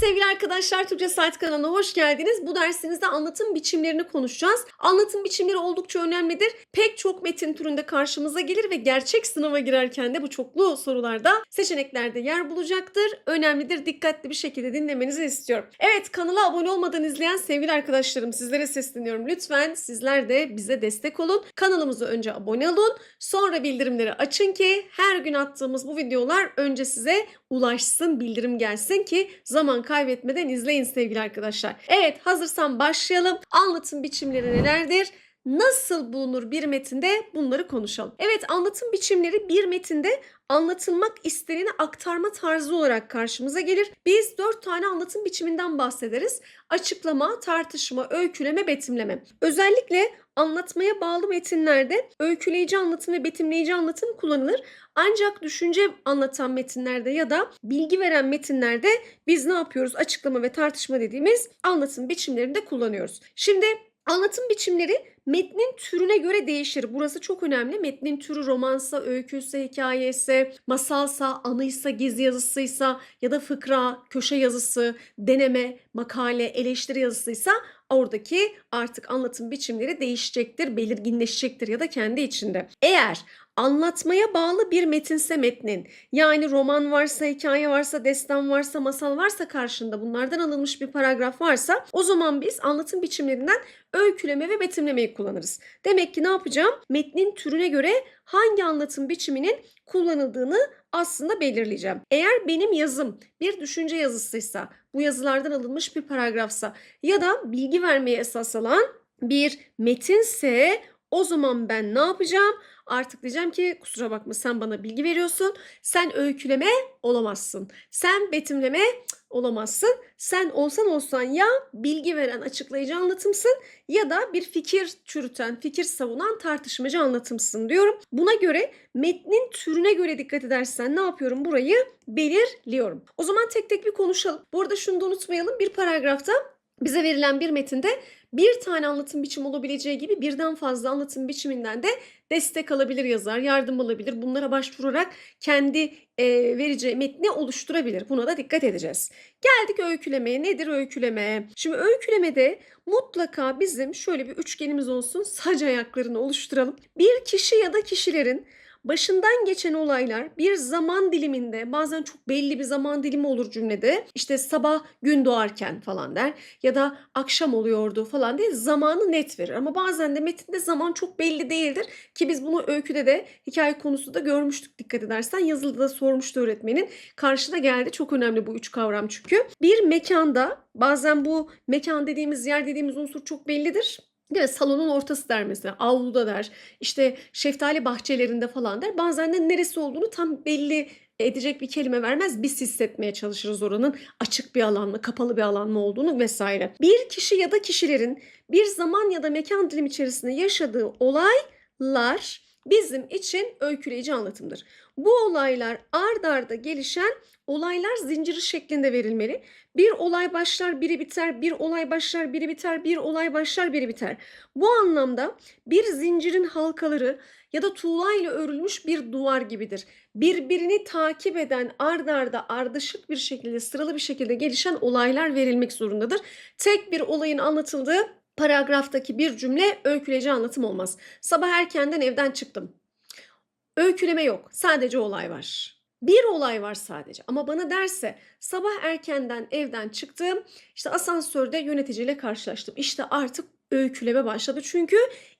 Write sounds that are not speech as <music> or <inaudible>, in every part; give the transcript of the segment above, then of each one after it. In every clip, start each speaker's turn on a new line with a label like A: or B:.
A: sevgili arkadaşlar Türkçe Saat kanalına hoş geldiniz. Bu dersimizde anlatım biçimlerini konuşacağız. Anlatım biçimleri oldukça önemlidir. Pek çok metin türünde karşımıza gelir ve gerçek sınava girerken de bu çoklu sorularda seçeneklerde yer bulacaktır. Önemlidir. Dikkatli bir şekilde dinlemenizi istiyorum. Evet kanala abone olmadan izleyen sevgili arkadaşlarım sizlere sesleniyorum. Lütfen sizler de bize destek olun. Kanalımıza önce abone olun. Sonra bildirimleri açın ki her gün attığımız bu videolar önce size ulaşsın, bildirim gelsin ki zaman kaybetmeden izleyin sevgili arkadaşlar. Evet hazırsan başlayalım. Anlatım biçimleri nelerdir? Nasıl bulunur bir metinde bunları konuşalım. Evet anlatım biçimleri bir metinde anlatılmak isteneni aktarma tarzı olarak karşımıza gelir. Biz dört tane anlatım biçiminden bahsederiz. Açıklama, tartışma, öyküleme, betimleme. Özellikle anlatmaya bağlı metinlerde öyküleyici anlatım ve betimleyici anlatım kullanılır. Ancak düşünce anlatan metinlerde ya da bilgi veren metinlerde biz ne yapıyoruz? Açıklama ve tartışma dediğimiz anlatım biçimlerinde kullanıyoruz. Şimdi anlatım biçimleri metnin türüne göre değişir. Burası çok önemli. Metnin türü romansa, öyküyse, hikayesi, masalsa, anıysa, gezi yazısıysa ya da fıkra, köşe yazısı, deneme, makale, eleştiri yazısıysa oradaki artık anlatım biçimleri değişecektir, belirginleşecektir ya da kendi içinde. Eğer anlatmaya bağlı bir metinse metnin yani roman varsa, hikaye varsa, destan varsa, masal varsa karşında bunlardan alınmış bir paragraf varsa o zaman biz anlatım biçimlerinden öyküleme ve betimlemeyi kullanırız. Demek ki ne yapacağım? Metnin türüne göre hangi anlatım biçiminin kullanıldığını aslında belirleyeceğim. Eğer benim yazım bir düşünce yazısıysa, bu yazılardan alınmış bir paragrafsa ya da bilgi vermeye esas alan bir metinse o zaman ben ne yapacağım? Artık diyeceğim ki kusura bakma sen bana bilgi veriyorsun. Sen öyküleme olamazsın. Sen betimleme olamazsın. Sen olsan olsan ya bilgi veren açıklayıcı anlatımsın ya da bir fikir çürüten, fikir savunan tartışmacı anlatımsın diyorum. Buna göre metnin türüne göre dikkat edersen ne yapıyorum? Burayı belirliyorum. O zaman tek tek bir konuşalım. Bu arada şunu da unutmayalım. Bir paragrafta bize verilen bir metinde bir tane anlatım biçimi olabileceği gibi birden fazla anlatım biçiminden de destek alabilir yazar, yardım alabilir. Bunlara başvurarak kendi e, vereceği metni oluşturabilir. Buna da dikkat edeceğiz. Geldik öykülemeye. Nedir öyküleme? Şimdi öykülemede mutlaka bizim şöyle bir üçgenimiz olsun. Sac ayaklarını oluşturalım. Bir kişi ya da kişilerin başından geçen olaylar bir zaman diliminde bazen çok belli bir zaman dilimi olur cümlede. İşte sabah gün doğarken falan der ya da akşam oluyordu falan diye zamanı net verir. Ama bazen de metinde zaman çok belli değildir ki biz bunu öyküde de hikaye konusu da görmüştük dikkat edersen. Yazılıda da sormuştu öğretmenin. Karşıda geldi çok önemli bu üç kavram çünkü. Bir mekanda bazen bu mekan dediğimiz yer dediğimiz unsur çok bellidir. Değil mi? Salonun ortası der mesela. Avluda der. İşte şeftali bahçelerinde falan der. Bazen de neresi olduğunu tam belli edecek bir kelime vermez. Biz hissetmeye çalışırız oranın açık bir alan mı, kapalı bir alan mı olduğunu vesaire. Bir kişi ya da kişilerin bir zaman ya da mekan dilimi içerisinde yaşadığı olaylar bizim için öyküleyici anlatımdır. Bu olaylar ard arda gelişen olaylar zinciri şeklinde verilmeli. Bir olay başlar, biri biter, bir olay başlar, biri biter, bir olay başlar, biri biter. Bu anlamda bir zincirin halkaları ya da tuğla ile örülmüş bir duvar gibidir. Birbirini takip eden ard arda ardışık bir şekilde sıralı bir şekilde gelişen olaylar verilmek zorundadır. Tek bir olayın anlatıldığı paragraftaki bir cümle öyküleyici anlatım olmaz. Sabah erkenden evden çıktım. Öyküleme yok. Sadece olay var. Bir olay var sadece ama bana derse sabah erkenden evden çıktım işte asansörde yöneticiyle karşılaştım. İşte artık öyküleme başladı. Çünkü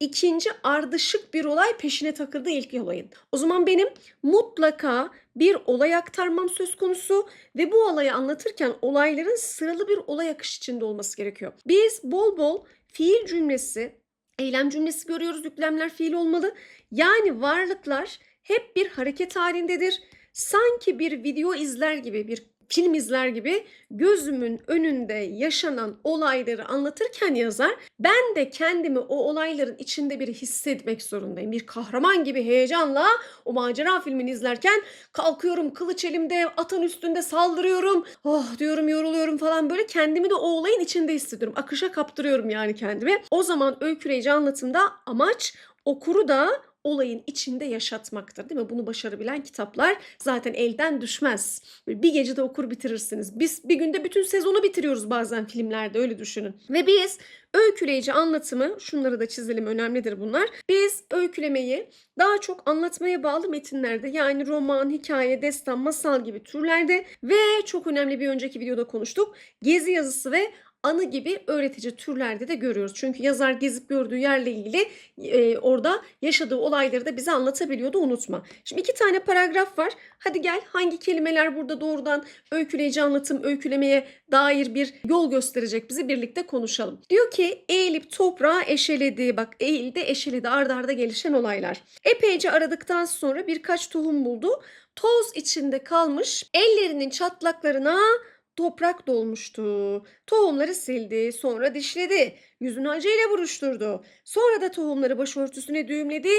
A: ikinci ardışık bir olay peşine takıldı ilk olayın. O zaman benim mutlaka bir olay aktarmam söz konusu ve bu olayı anlatırken olayların sıralı bir olay akışı içinde olması gerekiyor. Biz bol bol fiil cümlesi, eylem cümlesi görüyoruz. Yüklemler fiil olmalı. Yani varlıklar hep bir hareket halindedir. Sanki bir video izler gibi, bir film izler gibi gözümün önünde yaşanan olayları anlatırken yazar ben de kendimi o olayların içinde bir hissetmek zorundayım. Bir kahraman gibi heyecanla o macera filmini izlerken kalkıyorum kılıç elimde atın üstünde saldırıyorum. Oh diyorum yoruluyorum falan böyle kendimi de o olayın içinde hissediyorum. Akışa kaptırıyorum yani kendimi. O zaman öyküleyici anlatımda amaç okuru da olayın içinde yaşatmaktır değil mi? Bunu başarabilen kitaplar zaten elden düşmez. Bir gecede okur bitirirsiniz. Biz bir günde bütün sezonu bitiriyoruz bazen filmlerde öyle düşünün. Ve biz öyküleyici anlatımı, şunları da çizelim önemlidir bunlar. Biz öykülemeyi daha çok anlatmaya bağlı metinlerde yani roman, hikaye, destan, masal gibi türlerde ve çok önemli bir önceki videoda konuştuk. Gezi yazısı ve anı gibi öğretici türlerde de görüyoruz. Çünkü yazar gezip gördüğü yerle ilgili e, orada yaşadığı olayları da bize anlatabiliyordu unutma. Şimdi iki tane paragraf var. Hadi gel hangi kelimeler burada doğrudan öyküleyici anlatım, öykülemeye dair bir yol gösterecek bizi birlikte konuşalım. Diyor ki eğilip toprağa eşeledi. Bak eğildi eşeledi ardarda arda gelişen olaylar. Epeyce aradıktan sonra birkaç tohum buldu. Toz içinde kalmış ellerinin çatlaklarına toprak dolmuştu. Tohumları sildi, sonra dişledi. Yüzünü acıyla buruşturdu. Sonra da tohumları başörtüsüne düğümledi.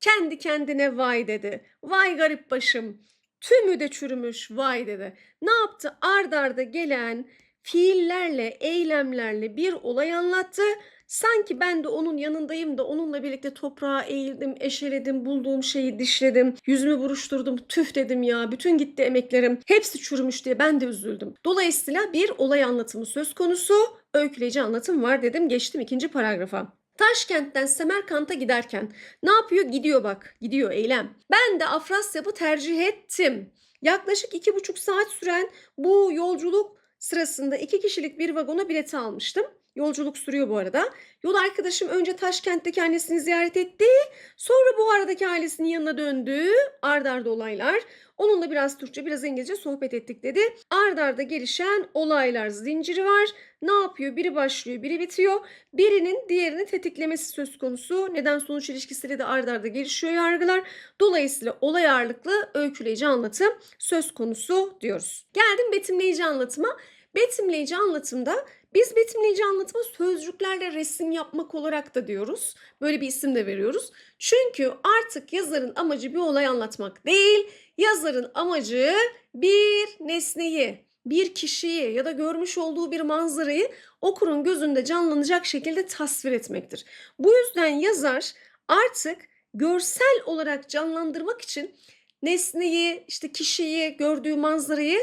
A: Kendi kendine vay dedi. Vay garip başım. Tümü de çürümüş vay dedi. Ne yaptı? Ard arda gelen fiillerle, eylemlerle bir olay anlattı. Sanki ben de onun yanındayım da onunla birlikte toprağa eğildim, eşeledim, bulduğum şeyi dişledim, yüzümü buruşturdum, tüf dedim ya, bütün gitti emeklerim, hepsi çürümüş diye ben de üzüldüm. Dolayısıyla bir olay anlatımı söz konusu, öyküleyici anlatım var dedim, geçtim ikinci paragrafa. Taşkent'ten Semerkant'a giderken ne yapıyor? Gidiyor bak, gidiyor eylem. Ben de Afrasyab'ı tercih ettim. Yaklaşık iki buçuk saat süren bu yolculuk sırasında iki kişilik bir vagona bileti almıştım. Yolculuk sürüyor bu arada. Yol arkadaşım önce Taşkent'teki annesini ziyaret etti. Sonra bu aradaki ailesinin yanına döndü. Ard arda olaylar. Onunla biraz Türkçe biraz İngilizce sohbet ettik dedi. Ard arda gelişen olaylar zinciri var. Ne yapıyor? Biri başlıyor biri bitiyor. Birinin diğerini tetiklemesi söz konusu. Neden sonuç ilişkisiyle de ard arda gelişiyor yargılar. Dolayısıyla olay ağırlıklı öyküleyici anlatım söz konusu diyoruz. Geldim betimleyici anlatıma. Betimleyici anlatımda biz betimleyici anlatıma sözcüklerle resim yapmak olarak da diyoruz. Böyle bir isim de veriyoruz. Çünkü artık yazarın amacı bir olay anlatmak değil, yazarın amacı bir nesneyi, bir kişiyi ya da görmüş olduğu bir manzarayı okurun gözünde canlanacak şekilde tasvir etmektir. Bu yüzden yazar artık görsel olarak canlandırmak için nesneyi, işte kişiyi, gördüğü manzarayı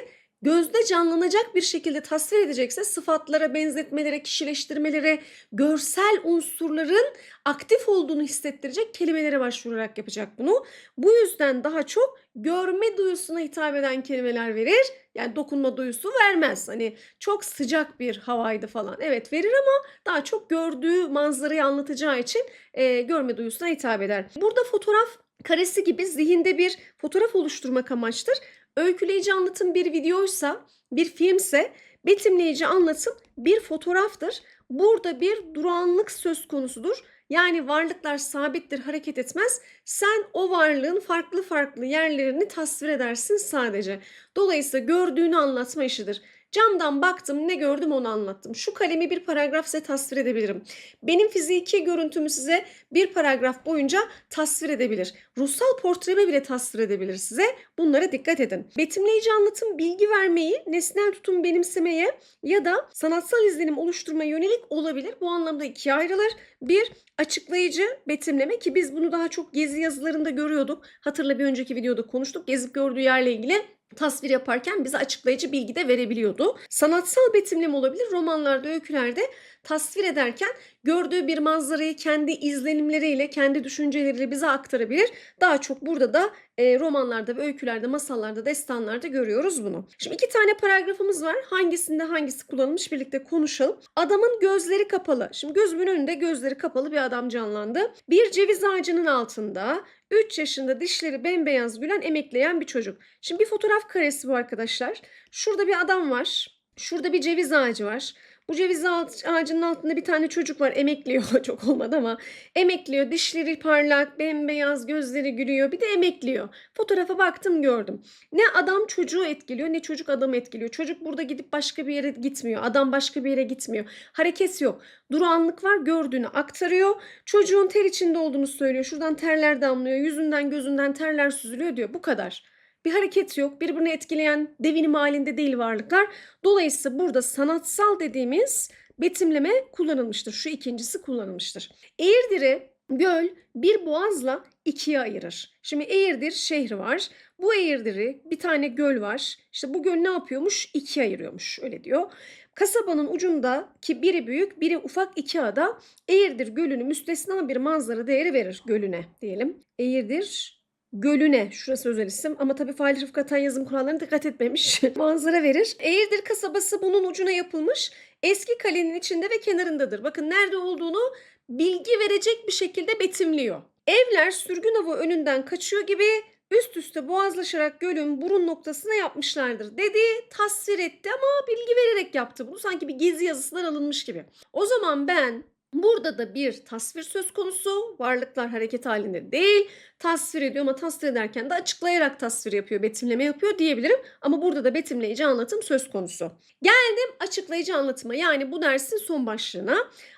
A: gözde canlanacak bir şekilde tasvir edecekse sıfatlara, benzetmelere, kişileştirmelere, görsel unsurların aktif olduğunu hissettirecek kelimelere başvurarak yapacak bunu. Bu yüzden daha çok görme duyusuna hitap eden kelimeler verir. Yani dokunma duyusu vermez. Hani çok sıcak bir havaydı falan. Evet verir ama daha çok gördüğü manzarayı anlatacağı için e, görme duyusuna hitap eder. Burada fotoğraf karesi gibi zihinde bir fotoğraf oluşturmak amaçtır. Öyküleyici anlatım bir videoysa, bir filmse betimleyici anlatım bir fotoğraftır. Burada bir durağanlık söz konusudur. Yani varlıklar sabittir, hareket etmez. Sen o varlığın farklı farklı yerlerini tasvir edersin sadece. Dolayısıyla gördüğünü anlatma işidir. Camdan baktım ne gördüm onu anlattım. Şu kalemi bir paragraf size tasvir edebilirim. Benim fiziki görüntümü size bir paragraf boyunca tasvir edebilir. Ruhsal portremi bile tasvir edebilir size. Bunlara dikkat edin. Betimleyici anlatım bilgi vermeyi, nesnel tutum benimsemeye ya da sanatsal izlenim oluşturmaya yönelik olabilir. Bu anlamda ikiye ayrılır. Bir, açıklayıcı betimleme ki biz bunu daha çok gezi yazılarında görüyorduk. Hatırla bir önceki videoda konuştuk. Gezip gördüğü yerle ilgili tasvir yaparken bize açıklayıcı bilgi de verebiliyordu. Sanatsal betimleme olabilir. Romanlarda, öykülerde tasvir ederken gördüğü bir manzarayı kendi izlenimleriyle, kendi düşünceleriyle bize aktarabilir. Daha çok burada da e, romanlarda ve öykülerde, masallarda, destanlarda görüyoruz bunu. Şimdi iki tane paragrafımız var. Hangisinde hangisi kullanılmış birlikte konuşalım. Adamın gözleri kapalı. Şimdi gözümün önünde gözleri kapalı bir adam canlandı. Bir ceviz ağacının altında 3 yaşında dişleri bembeyaz gülen emekleyen bir çocuk. Şimdi bir fotoğraf karesi bu arkadaşlar. Şurada bir adam var. Şurada bir ceviz ağacı var. Bu ceviz ağacının altında bir tane çocuk var emekliyor <laughs> çok olmadı ama emekliyor dişleri parlak bembeyaz gözleri gülüyor bir de emekliyor. Fotoğrafa baktım gördüm. Ne adam çocuğu etkiliyor ne çocuk adamı etkiliyor. Çocuk burada gidip başka bir yere gitmiyor adam başka bir yere gitmiyor. Hareket yok durağanlık var gördüğünü aktarıyor. Çocuğun ter içinde olduğunu söylüyor şuradan terler damlıyor yüzünden gözünden terler süzülüyor diyor bu kadar. Bir hareket yok. Birbirini etkileyen devinim halinde değil varlıklar. Dolayısıyla burada sanatsal dediğimiz betimleme kullanılmıştır. Şu ikincisi kullanılmıştır. Eğirdir'i göl bir boğazla ikiye ayırır. Şimdi Eğirdir şehri var. Bu Eğirdir'i bir tane göl var. İşte bu göl ne yapıyormuş? İkiye ayırıyormuş. Öyle diyor. Kasabanın ucunda ki biri büyük, biri ufak iki ada Eğirdir gölünü müstesna bir manzara değeri verir gölüne diyelim. Eğirdir gölüne şurası özel isim ama tabii fail Rıfkı Atay yazım kurallarına dikkat etmemiş. <laughs> manzara verir. Eğirdir kasabası bunun ucuna yapılmış. Eski kalenin içinde ve kenarındadır. Bakın nerede olduğunu bilgi verecek bir şekilde betimliyor. Evler sürgün avı önünden kaçıyor gibi üst üste boğazlaşarak gölün burun noktasına yapmışlardır dedi, tasvir etti ama bilgi vererek yaptı bunu. Sanki bir gezi yazısından alınmış gibi. O zaman ben burada da bir tasvir söz konusu. Varlıklar hareket halinde değil. Tasvir ediyor ama tasvir ederken de açıklayarak tasvir yapıyor, betimleme yapıyor diyebilirim. Ama burada da betimleyici anlatım söz konusu. Geldim açıklayıcı anlatıma yani bu dersin son başlığına.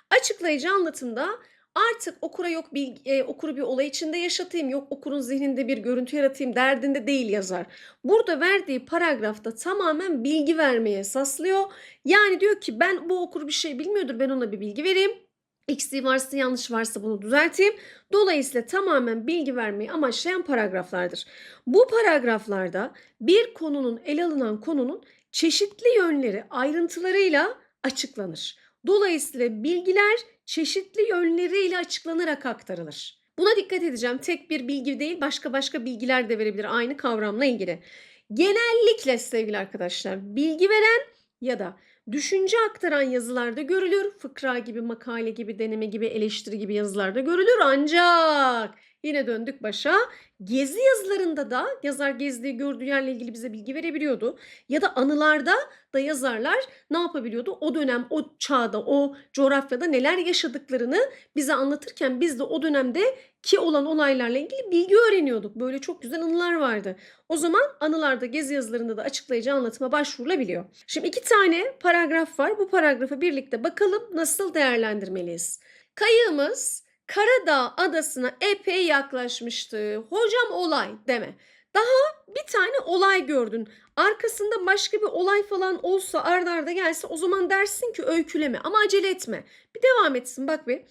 A: Açıklayıcı anlatımda artık okura yok bilgi, e, okuru bir olay içinde yaşatayım, yok okurun zihninde bir görüntü yaratayım derdinde değil yazar. Burada verdiği paragrafta tamamen bilgi vermeye esaslıyor. Yani diyor ki ben bu okur bir şey bilmiyordur ben ona bir bilgi vereyim. Eksiği varsa yanlış varsa bunu düzelteyim. Dolayısıyla tamamen bilgi vermeyi amaçlayan paragraflardır. Bu paragraflarda bir konunun ele alınan konunun çeşitli yönleri ayrıntılarıyla açıklanır. Dolayısıyla bilgiler çeşitli yönleriyle açıklanarak aktarılır. Buna dikkat edeceğim. Tek bir bilgi değil, başka başka bilgiler de verebilir aynı kavramla ilgili. Genellikle sevgili arkadaşlar, bilgi veren ya da düşünce aktaran yazılarda görülür. Fıkra gibi, makale gibi, deneme gibi, eleştiri gibi yazılarda görülür. Ancak yine döndük başa. Gezi yazılarında da yazar gezdiği gördüğü yerle ilgili bize bilgi verebiliyordu. Ya da anılarda da yazarlar ne yapabiliyordu? O dönem, o çağda, o coğrafyada neler yaşadıklarını bize anlatırken biz de o dönemde ki olan olaylarla ilgili bilgi öğreniyorduk. Böyle çok güzel anılar vardı. O zaman anılarda, gezi yazılarında da açıklayıcı anlatıma başvurulabiliyor. Şimdi iki tane paragraf var. Bu paragrafı birlikte bakalım nasıl değerlendirmeliyiz. Kayığımız Karadağ adasına epey yaklaşmıştı. Hocam olay deme. Daha bir tane olay gördün. Arkasında başka bir olay falan olsa ardarda arda gelse o zaman dersin ki öyküleme ama acele etme. Bir devam etsin bak bir.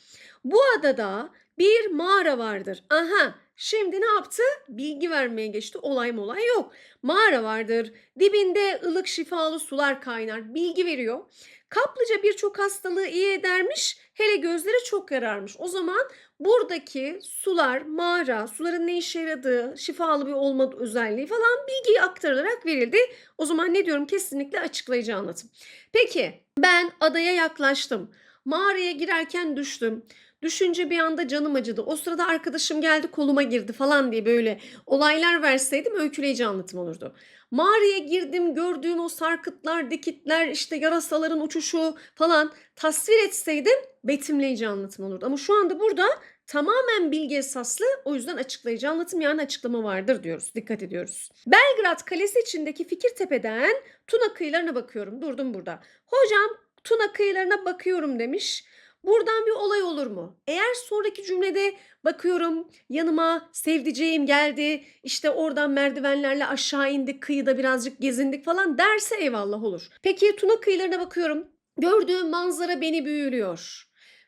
A: Bu adada bir mağara vardır. Aha şimdi ne yaptı? Bilgi vermeye geçti. Olay molay yok. Mağara vardır. Dibinde ılık şifalı sular kaynar. Bilgi veriyor. Kaplıca birçok hastalığı iyi edermiş. Hele gözleri çok yararmış. O zaman buradaki sular, mağara, suların ne işe yaradığı, şifalı bir olma özelliği falan bilgi aktarılarak verildi. O zaman ne diyorum? Kesinlikle açıklayıcı anlatım. Peki ben adaya yaklaştım. Mağaraya girerken düştüm. Düşünce bir anda canım acıdı. O sırada arkadaşım geldi koluma girdi falan diye böyle olaylar verseydim öyküleyici anlatım olurdu. Mağaraya girdim gördüğüm o sarkıtlar, dikitler, işte yarasaların uçuşu falan tasvir etseydim betimleyici anlatım olurdu. Ama şu anda burada tamamen bilgi esaslı o yüzden açıklayıcı anlatım yani açıklama vardır diyoruz. Dikkat ediyoruz. Belgrad Kalesi içindeki Fikirtepe'den Tuna kıyılarına bakıyorum. Durdum burada. Hocam Tuna kıyılarına bakıyorum demiş. Buradan bir olay olur mu? Eğer sonraki cümlede bakıyorum yanıma sevdiceğim geldi işte oradan merdivenlerle aşağı indik kıyıda birazcık gezindik falan derse eyvallah olur. Peki Tuna kıyılarına bakıyorum gördüğüm manzara beni büyülüyor.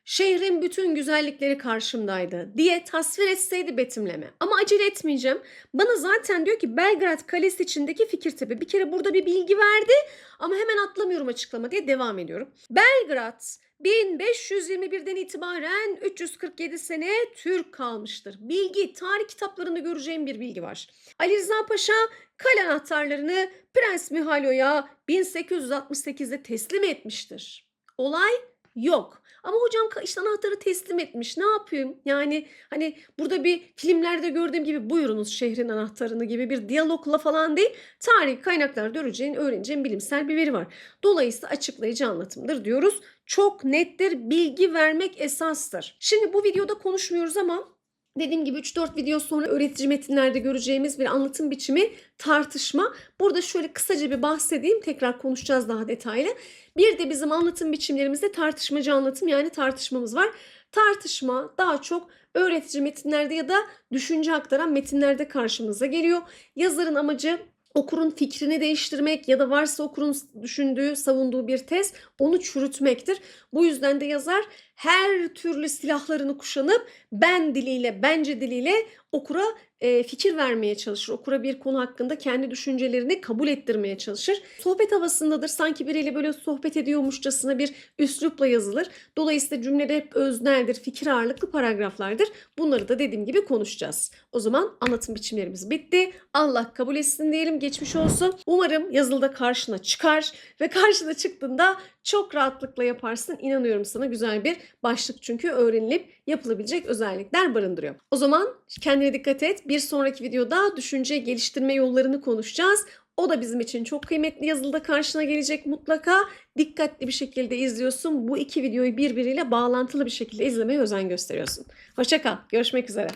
A: Şehrin bütün güzellikleri karşımdaydı diye tasvir etseydi betimleme. Ama acele etmeyeceğim. Bana zaten diyor ki Belgrad Kalesi içindeki Fikirtepe. Bir kere burada bir bilgi verdi ama hemen atlamıyorum açıklama diye devam ediyorum. Belgrad 1521'den itibaren 347 sene Türk kalmıştır. Bilgi, tarih kitaplarında göreceğim bir bilgi var. Ali Rıza Paşa kale anahtarlarını Prens Mihalo'ya 1868'de teslim etmiştir. Olay yok. Ama hocam işte anahtarı teslim etmiş. Ne yapayım? Yani hani burada bir filmlerde gördüğüm gibi buyurunuz şehrin anahtarını gibi bir diyalogla falan değil. Tarihi kaynaklarda göreceğin, öğreneceğin bilimsel bir veri var. Dolayısıyla açıklayıcı anlatımdır diyoruz. Çok nettir. Bilgi vermek esastır. Şimdi bu videoda konuşmuyoruz ama Dediğim gibi 3-4 video sonra öğretici metinlerde göreceğimiz bir anlatım biçimi tartışma. Burada şöyle kısaca bir bahsedeyim. Tekrar konuşacağız daha detaylı. Bir de bizim anlatım biçimlerimizde tartışmacı anlatım yani tartışmamız var. Tartışma daha çok öğretici metinlerde ya da düşünce aktaran metinlerde karşımıza geliyor. Yazarın amacı okurun fikrini değiştirmek ya da varsa okurun düşündüğü, savunduğu bir tez onu çürütmektir. Bu yüzden de yazar her türlü silahlarını kuşanıp ben diliyle, bence diliyle okura e, fikir vermeye çalışır. Okura bir konu hakkında kendi düşüncelerini kabul ettirmeye çalışır. Sohbet havasındadır. Sanki biriyle böyle sohbet ediyormuşçasına bir üslupla yazılır. Dolayısıyla cümlede hep özneldir, fikir ağırlıklı paragraflardır. Bunları da dediğim gibi konuşacağız. O zaman anlatım biçimlerimiz bitti. Allah kabul etsin diyelim, geçmiş olsun. Umarım yazılıda karşına çıkar ve karşına çıktığında çok rahatlıkla yaparsın. İnanıyorum sana güzel bir başlık çünkü öğrenilip yapılabilecek özellikler barındırıyor. O zaman kendine dikkat et. Bir sonraki videoda düşünce geliştirme yollarını konuşacağız. O da bizim için çok kıymetli yazılıda karşına gelecek mutlaka. Dikkatli bir şekilde izliyorsun. Bu iki videoyu birbiriyle bağlantılı bir şekilde izlemeye özen gösteriyorsun. Hoşça kal. Görüşmek üzere.